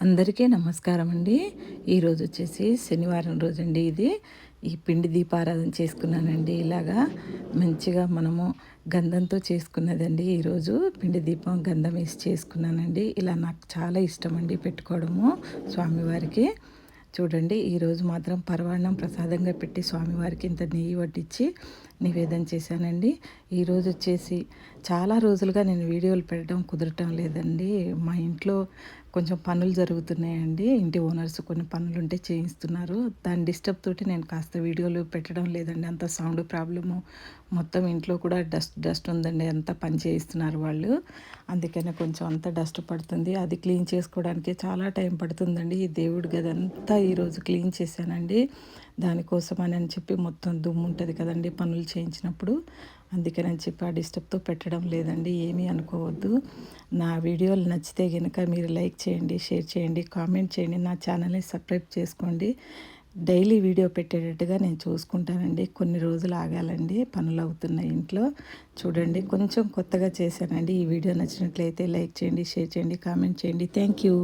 అందరికీ నమస్కారం అండి. ఈరోజు వచ్చేసి శనివారం రోజు అండి ఇది. ఈ పిండి దీపారాధన చేసుకున్నానండి. ఇలాగా మంచిగా మనము గంధంతో చేసుకున్నదండి. ఈరోజు పిండి దీపం గంధం వేసి చేసుకున్నానండి. ఇలా నాకు చాలా ఇష్టం అండి పెట్టుకోవడము స్వామివారికి. చూడండి ఈరోజు మాత్రం పరవాణం ప్రసాదంగా పెట్టి స్వామివారికి ఇంత నెయ్యి వడ్డించి నివేదన చేశానండి. ఈరోజు వచ్చేసి చాలా రోజులుగా నేను వీడియోలు పెట్టడం కుదరటం లేదండి. మా ఇంట్లో కొంచెం పనులు జరుగుతున్నాయండి. ఇంటి ఓనర్స్ కొన్ని పనులు ఉంటే చేయిస్తున్నారు. దాని డిస్టర్బ్ తోటి నేను కాస్త వీడియోలు పెట్టడం లేదండి. అంత సౌండ్ ప్రాబ్లము. మొత్తం ఇంట్లో కూడా డస్ట్ డస్ట్ ఉందండి. అంతా పని చేయిస్తున్నారు వాళ్ళు. అందుకనే కొంచెం అంత డస్ట్ పడుతుంది. అది క్లీన్ చేసుకోవడానికి చాలా టైం పడుతుందండి. ఈ దేవుడి గదంతా ఈరోజు క్లీన్ చేశానండి. దానికోసం అని చెప్పి మొత్తం దుమ్ము ఉంటుంది కదండి పనులు చేయించినప్పుడు. అందుకని చెప్పి ఆ డిస్టర్బ్తో పెట్టడం లేదండి ఏమీ అనుకోవద్దు. నా వీడియోలు నచ్చితే కనుక మీరు లైక్ చేయండి షేర్ చేయండి కామెంట్ చేయండి నా ఛానల్ని సబ్స్క్రైబ్ చేసుకోండి. డైలీ వీడియో పెట్టేటట్టుగా నేను చూసుకుంటానండి. కొన్ని రోజులు ఆగాలండి పనులు అవుతున్నాయి ఇంట్లో. చూడండి కొంచెం కొత్తగా చేశానండి. ఈ వీడియో నచ్చినట్లయితే లైక్ చేయండి షేర్ చేయండి కామెంట్ చేయండి. Thank you.